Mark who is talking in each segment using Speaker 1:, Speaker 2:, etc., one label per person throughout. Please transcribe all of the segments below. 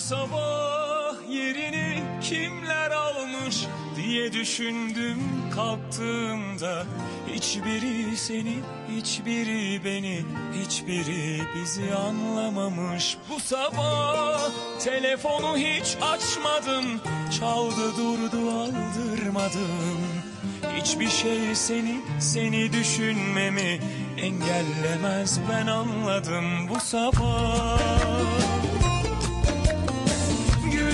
Speaker 1: sabah yerini kimler almış diye düşündüm kalktığımda. Hiçbiri seni, hiçbiri beni, hiçbiri bizi anlamamış. Bu sabah telefonu hiç açmadım Çaldı durdu aldırmadım. Hiçbir şey seni, seni düşünmemi engellemez ben anladım. Bu sabah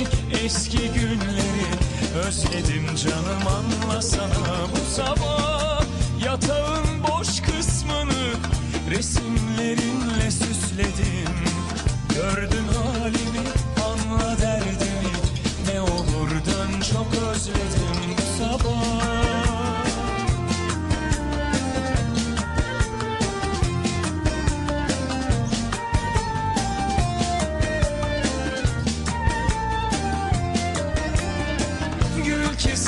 Speaker 1: seni eski günleri Özledim canım anlasana Bu sabah. Yatağın boş kısmını Resimlerinle süsledim. Gördün halimi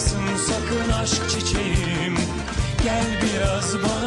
Speaker 1: Solmasın sakın aşk çiçeğim. Gel biraz bana.